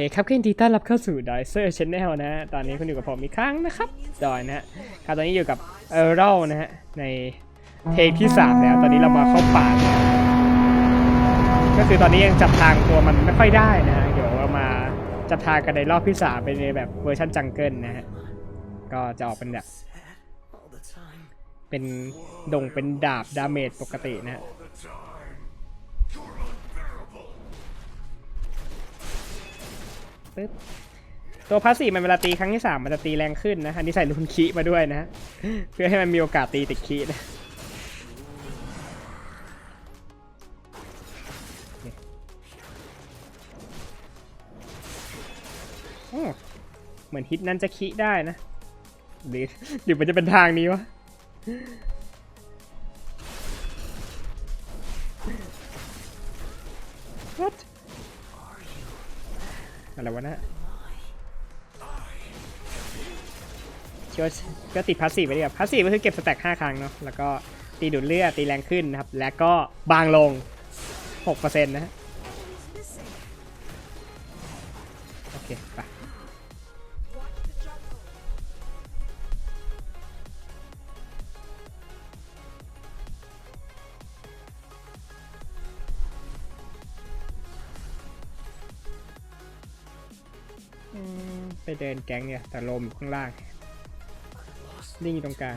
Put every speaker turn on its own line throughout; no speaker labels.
เคครับก็ยินดีต้อนรับเข้าสู่ดอยเซอร์ชแนลนะฮะ ตอนนี้คุณอยู่กับผมอีกครั้งนะครับ ดอยนะฮะครับตอนนี้อยู่กับเออร์เรลนะฮะ ในเทคที่ 3 แล้ว ตอนนี้เรามาเข้าป่าก็คือตอนนี้ยังจับทางตัวมันไม่ค่อยได้นะฮะ เดี๋ยวเรามาจับทางกันในรอบที่ 3 เป็นในแบบเวอร์ชันจังเกิลนะฮะ ก็จะออกเป็นแบบ เป็นดงเป็นดาบดาเมจปกตินะฮะ ปึ๊บตัวพาสซีฟมันเวลาตีครั้งที่สามมันจะตีแรงขึ้นนะอันนี้ใส่ลูนคีมาด้วยนะเพื่อให้มันมีโอกาสตีติดคีนะเหมือนฮิตนั้นจะคีได้นะหรือหรือมันจะเป็นทางนี้วะ อะไรวะนะคิดว่าก็ติดพาสซีฟไปดีกว่าพาสซีฟก็คือเก็บสแต็ก5ครั้งเนาะแล้วก็ตีดูดเลือดตีแรงขึ้นนะครับ แล้วก็บางลง 6%นะฮะ เดินแก๊งเนี่ย แต่ลมอยู่ข้างล่าง
Lost
ลิงอยู่ตรงกลาง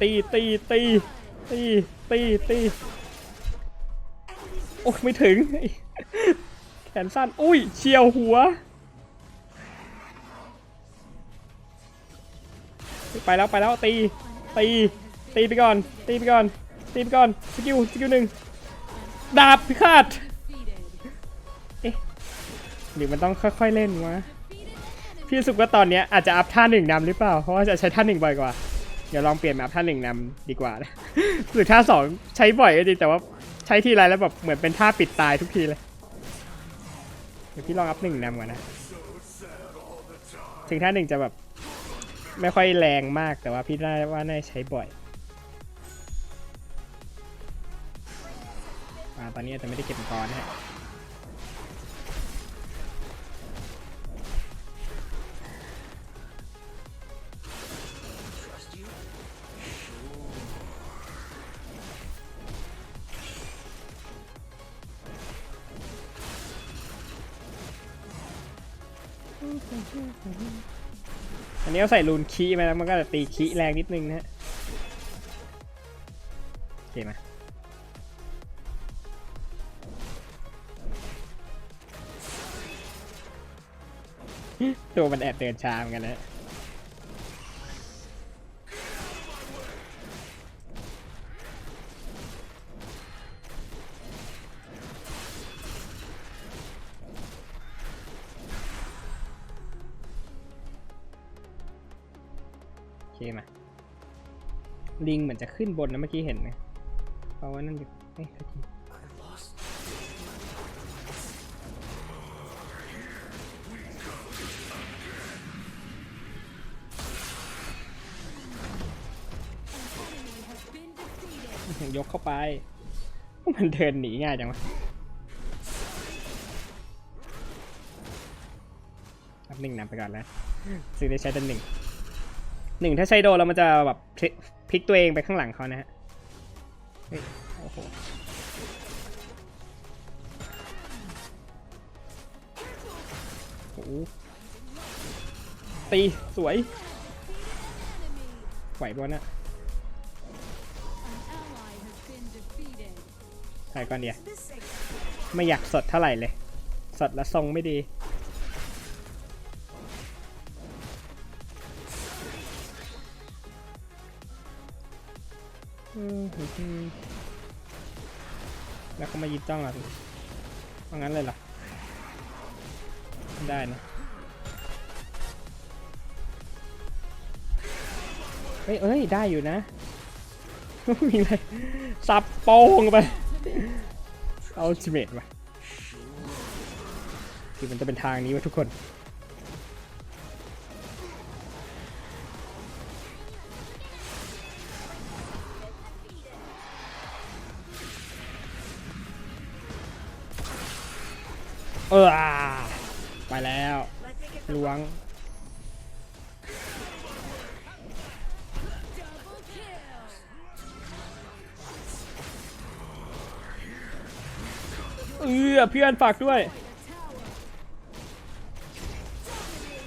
ตีตีตีตีตีตีโอ้ไม่ถึง แขนสั้น อุ้ยเฉียวหัว ไปแล้วไปแล้วตีตีตีไปก่อน ตีไปก่อนตีไปก่อนสกิลสกิลหนึ่งดาบพิฆาตเอ๊ะหรือมันต้องค่อยๆเล่นวะพี่สึกว่าตอนเนี้ยอาจจะอัพท่าหนึ่งนำหรือเปล่าเพราะว่าจะใช้ท่าหนึ่งบ่อยกว่าเดี๋ยวลองเปลี่ยนมาอัพท่าหนึ่งนำดีกว่านะหรือท่าสองใช้บ่อยก็จริงแต่ว่าใช้ทีไรแล้วแบบเหมือนเป็นท่าปิดตายทุกทีเลยเดี๋ยวพี่ลองอัพหนึ่งนำก่อนนะถึงท่าหนึ่งจะแบบ ไม่ค่อยแรงมากแต่ว่าพี่น่าว่าน่าใช้บ่อยอ่าตอนนี้อาจจะไม่ได้เก็บกรนะฮะ อันนี้เอาใส่รูนคีย์มาแล้วมันก็จะตีคีแรงนิดนึงนะฮะโอเคมาตัวมันแอบเดินช้าเหมือนกันนะ เคมาลิงเหมือนจะขึ้นบนนะเมื่อกี้เห็นไหมเพราะว่านั่นอยู่เอ้ยทียกเข้าไป มันเดินหนีง่ายจังวะอัพหนึ่งนำไปก่อนแล้วซื้อได้ใช้ดันหนึ่ง หนึ่งถ้าใช้โดนแล้วมันจะแบบพลิกตัวเองไปข้างหลังเขานะฮะโอ้โหตี สวยไหวบอลนะถ่ายก่อนเดียวไม่อยากสดเท่าไหร่เลย สดแล้วทรงไม่ดี แล้วเขามายิบจ้องเราเอางั้นเลยเหรอได้นะเฮ้ยเอ้ย ได้อยู่นะ มีอะไรสับโป้งไป เอาจิเมตว่ะคือมันจะเป็นทางนี้วะทุกคน เอออ่าไปแล้วล้วงเออเพื่อนฝากด้วย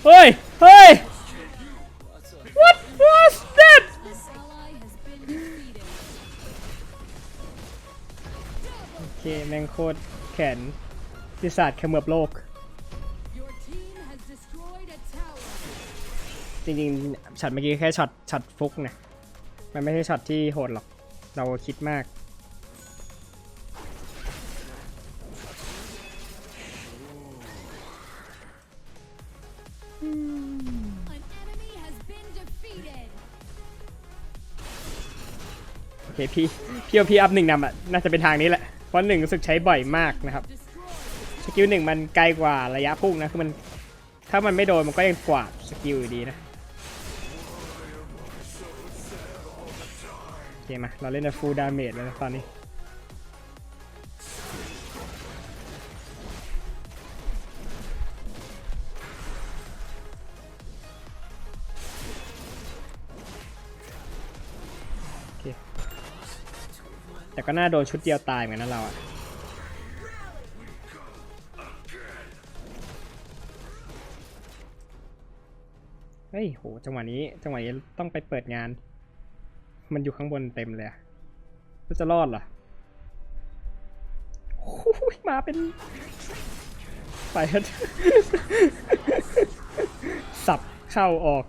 เฮ้ย เฮ้ย What was that
This ally has been defeated.
โอเค แม่งโคตรแขน ปีศาจเขมือบโลก
Your team has destroyed a tower.
จริงๆช็อตเมื่อกี้แค่ช็อตช็อตฟุกนะมันไม่ใช่ช็อตที่โหดหรอก เราคิดมาก
An enemy has been defeated.
โอเคพี่พี่เอาพี่อัพหนึ่งนำอะ น่าจะเป็นทางนี้แหละ เพราะหนึ่งรู้สึกใช้บ่อยมากนะครับ
Destroyed.
สกิลหนึ่งมันไกลกว่าระยะพุ่งนะ คือมัน ถ้ามันไม่โดนมันก็ยังกวาดสกิลอยู่ดีนะ โอเคมา เราเล่นฟูลดาเมจแล้วนะตอนนี้แต่ก็น่าโดนชุดเดียวตายเหมือนนั้นเราอะ ยโหจังหวะนี้ จังหวะนี้ต้องไปเปิดงาน มันอยู่ข้างบนเต็มเลยแล้วจะรอดเหรอโอ้ยมาเป็นไปสับเข้าออก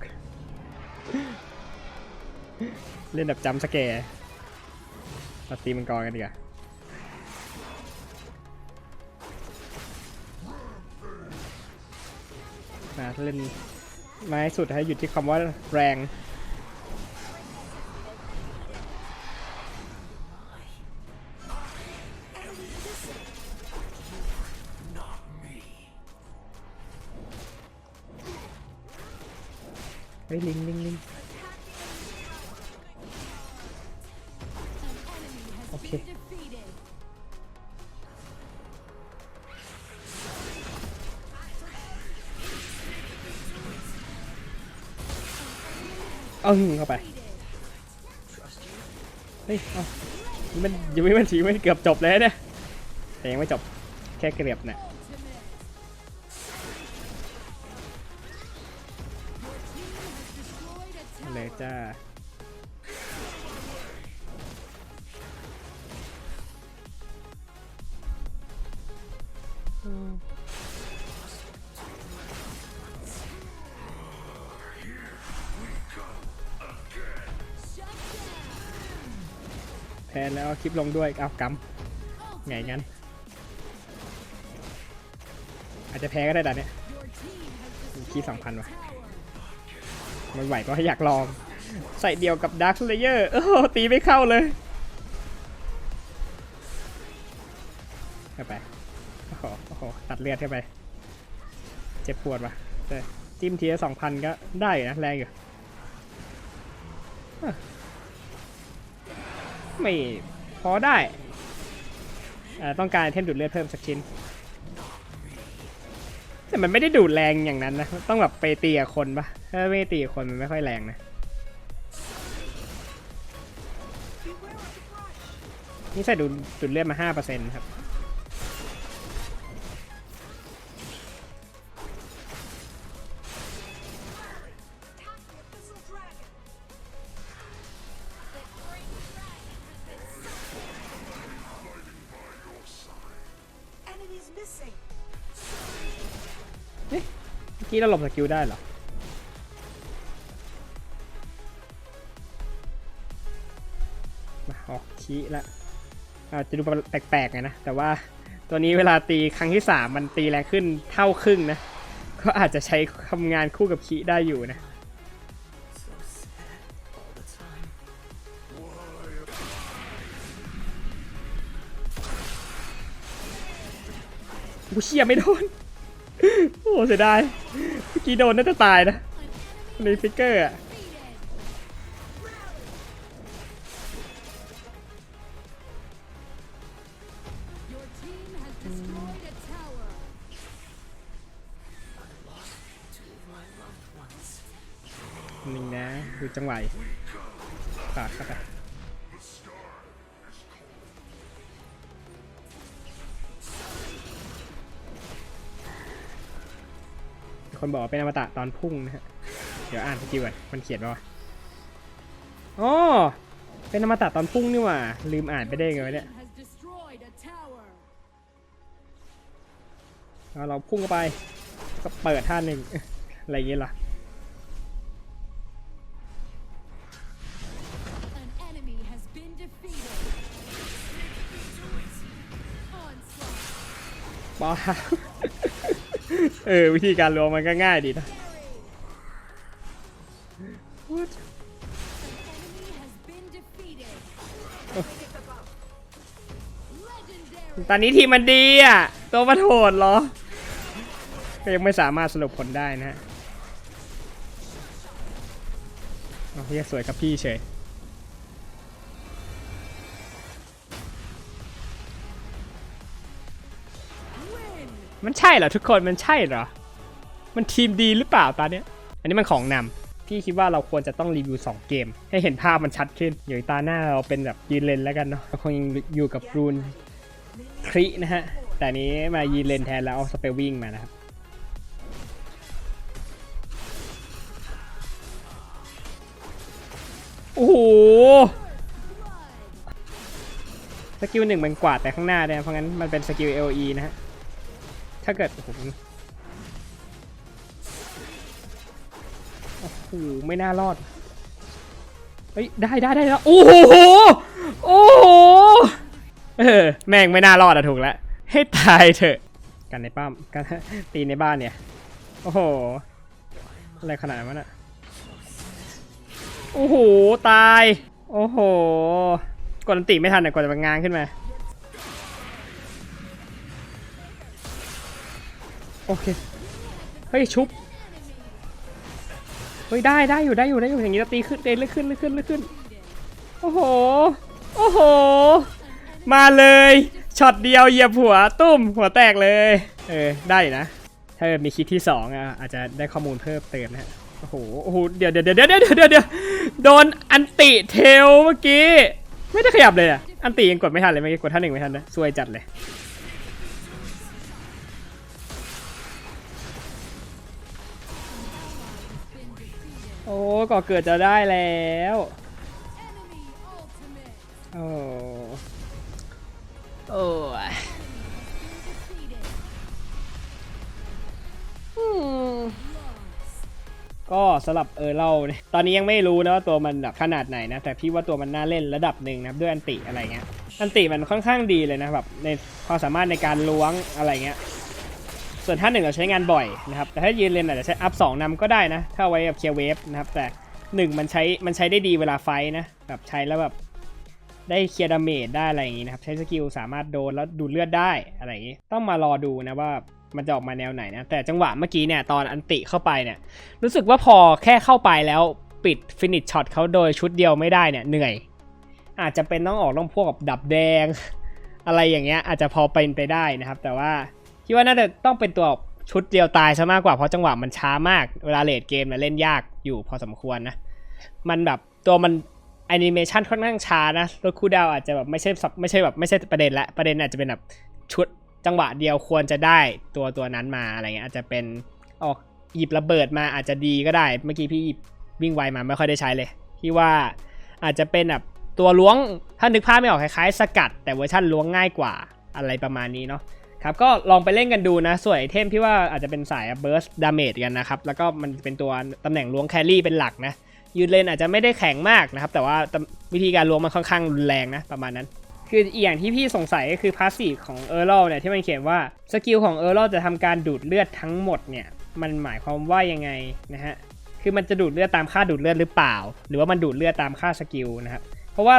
เล่นแบบจำสแกร์มาตีมังกรกันดีกว่ามาเล่น ไม้สุดให้หยุดที่คำว่าแรงไปลิงลิงลิง เอึ้งเข้าไป เฮ้ย เอานี่มันยังไม่มันสีไมันเกือบจบเลยเนี่ย แต่ยังไม่จบ แค่เกือบเนี่ยเลยจ้าแพ้แล้วคลิปลงด้วยเอากำไงงั้น อาจจะแพ้ก็ได้ด่านเนี้ยคีสองพันวะ
tower.
ไม่ไหวก็อยากลอง ใส่เดียวกับ Dark Slayer โอ้ตีไม่เข้าเลยเข้าไปโอ้โหโอ้โหตัดเลือดเข้าไป เจ็บปวดวะแต่จิ้มทีละสองพันก็ได้นะแรงอยู่ ไม่พอได้ต้องการไอเทมดูดเลือดเพิ่มสักชิ้น แต่มันไม่ได้ดูดแรงอย่างนั้นนะ ต้องแบบไปตีกับคนปะถ้าไม่ตีกับคนมันไม่ค่อยแรงนะ นี่ใส่ดูดดูดเลือดมาห้าเปอร์เซ็นต์ครับ กี้เราหลบสกิลได้เหรอมาออกชี้ละอาจจะดูแปลกๆไงนะ แต่ว่าตัวนี้เวลาตีครั้งที่ 3 มันตีแรงขึ้นเท่าครึ่งนะ ก็อาจจะใช้ทำงานคู่กับคีได้อยู่นะกูเชียไม่โดน โอ้เสียดายเมื่อกี้โดนน่าจะตายนะในฟิกเกอร์อะ
นึ่ง
นะดูจังหวปาดเข้าไป คนบอกว่าเป็นอมตะตอนพุ่งนะฮะ เดี๋ยวอ่านสกิลก่อนมันเขียนว่าอ๋อเป็นอมตะตอนพุ่งนี่หว่า ลืมอ่านไปได้ไงวะเนี่ย
Has destroyed a tower.
เอาเราพุ่งเข้าไป ก็เปิดท่าหนึ่งอะไรอย่างเงี้ยล่ะ
An enemy has been defeated. Onslaught.
บ้า เออ วิธีการรวมมันก็ง่ายดีนะ What? ตอนนี้ทีมมันดีอะ ตัวมันโหดเหรอ ก็ยังไม่สามารถสรุปผลได้นะฮะเอาเฮียสวยครับพี่เฉย มันใช่เหรอทุกคนมันใช่เหรอ มันทีมดีหรือเปล่าตอนเนี้ย อันนี้มันของนำพี่คิดว่าเราควรจะต้องรีวิว 2 เกม ให้เห็นภาพมันชัดขึ้น อย่างตาหน้าเราเป็นแบบยืนเลนแล้วกันเนาะเราคงอยู่กับรูนครินะฮะ แต่นี้มายืนเลนแทนแล้วเอาสเปลวิ่งมานะครับโอ้โหสกิลหนึ่งมันกวาดแต่ข้างหน้าเนี่ยเพราะงั้นมันเป็นสกิล LE นะฮะ ถ้าเกิดโอ้โหโอ้โหไม่น่ารอด เฮ้ย ได้ได้ได้แล้ว โอ้โห โอ้โห เออ แม่งไม่น่ารอดอะถูกแล้ว ให้ตายเถอะ กันในป้อมกันตีในบ้านเนี่ย โอ้โห อะไรขนาดนั้นอะโอ้โห ตาย โอ้โห กดอันติไม่ทันอะกว่าจะมางานขึ้นมา โอเค เฮ้ยชุบ เฮ้ยได้ได้อยู่ได้อยู่ได้อยู่อย่างนี้เราตีขึ้นเดนเลยขึ้นเลยขึ้นเลยขึ้น โอ้โห โอ้โห มาเลยช็อตเดียวเหยียบหัวตุ้มหัวแตกเลย เออได้นะ ถ้าเกิดมีคิดที่สองอะอาจจะได้ข้อมูลเพิ่มเติมนะฮะ โอ้โหโอ้โหเดี๋ยวเดี๋ยวเดี๋ยวเดี๋ยวเดี๋ยวเดี๋ยวเดี๋ยวโดนอันติเทลเมื่อกี้ ไม่ได้ขยับเลยอะ อันติยังกดไม่ทันเลยเมื่อกี้กดท่าหนึ่งไม่ทันนะซวยจัดเลย ก่อเกิดจะได้แล้วโอ้โอ้ก็สำหรับเออเราเนี่ยตอนนี้ยังไม่รู้นะว่าตัวมันแบบขนาดไหนนะ แต่พี่ว่าตัวมันน่าเล่นระดับหนึ่งนะครับด้วยอันติอะไรเงี้ยอันติมันค่อนข้างดีเลยนะแบบในความสามารถในการล้วงอะไรเงี้ย ส่วนท่าหนึ่งเราใช้งานบ่อยนะครับแต่ถ้ายืนเลนอาจจะใช้อัพสองนำก็ได้นะ ถ้าไว้แบบเคลียร์เวฟนะครับแต่หนึ่งมันใช้มันใช้ได้ดีเวลาไฟนะแบบใช้แล้วแบบได้เคลียร์ดาเมจได้อะไรอย่างงี้นะครับใช้สกิลสามารถโดนแล้วดูดเลือดได้อะไรอย่างงี้ ต้องมารอดูนะว่ามันจะออกมาแนวไหนนะแต่จังหวะเมื่อกี้เนี่ยตอนอันติเข้าไปเนี่ยรู้สึกว่าพอแค่เข้าไปแล้วปิดฟินิชช็อตเขาโดยชุดเดียวไม่ได้เนี่ยเหนื่อย อาจจะเป็นต้องออกต้องพวกกับดับแดง อะไรอย่างเงี้ยอาจจะพอเป็นไปได้นะครับ แต่ว่า คิดว่าน่าจะต้องเป็นตัวชุดเดียวตายซะมากกว่าเพราะจังหวะมันช้ามาก เวลาเลดเกมเนี่ยเล่นยากอยู่พอสมควรนะ มันแบบตัวมันแอนิเมชันค่อนข้างช้านะรถคูลดาวอาจจะแบบไม่ใช่ไม่ใช่แบบไม่ใช่ประเด็นละประเด็นอาจจะเป็นแบบชุดจังหวะเดียวควรจะได้ตัวตัวนั้นมาอะไรเงี้ยอาจจะเป็นออกหยิบระเบิดมาอาจจะดีก็ได้ เมื่อกี้พี่หยิบวิ่งไวมาไม่ค่อยได้ใช้เลยพี่ว่าอาจจะเป็นแบบตัวล้วงถ้านึกภาพไม่ออกคล้ายๆ สกัด แต่เวอร์ชันล้วงง่ายกว่าอะไรประมาณนี้เนาะ ครับก็ลองไปเล่นกันดูนะ ส่วนไอเทมที่ว่าอาจจะเป็นสายเบิร์สดาเมจกันนะครับ แล้วก็มันเป็นตัวตำแหน่งล้วงแครี่เป็นหลักนะ ยืนเลนอาจจะไม่ได้แข็งมากนะครับ แต่ว่าวิธีการล้วงมันค่อนข้างรุนแรงนะประมาณนั้น คืออีกอย่างที่พี่สงสัยก็คือพาสซีฟของเออร์ลเนี่ยที่มันเขียนว่าสกิลของเออร์ลจะทำการดูดเลือดทั้งหมดเนี่ยมันหมายความว่ายังไงนะฮะคือมันจะดูดเลือดตามค่าดูดเลือดหรือเปล่า หรือว่ามันดูดเลือดตามค่าสกิลนะครับเพราะว่า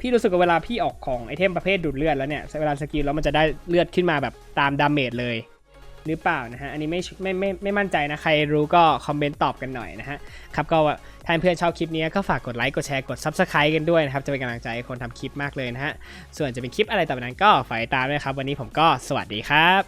พี่รู้สึกว่าเวลาพี่ออกของไอเทมประเภทดูดเลือดแล้วเนี่ยเวลาสกิลแล้วมันจะได้เลือดขึ้นมาแบบตามดาเมจเลยหรือเปล่านะฮะ อันนี้ไม่ไม่ไม่ไม่มั่นใจนะ ใครรู้ก็คอมเมนต์ตอบกันหน่อยนะฮะ ครับก็ถ้าเพื่อนชอบคลิปนี้ก็ฝากกดไลค์ กดแชร์ กด Subscribe กันด้วยนะครับ จะเป็นกำลังใจให้คนทำคลิปมากเลยนะฮะ ส่วนจะเป็นคลิปอะไรต่อไปนั้นก็ฝากตามด้ครับ วันนี้ผมก็สวัสดีครับ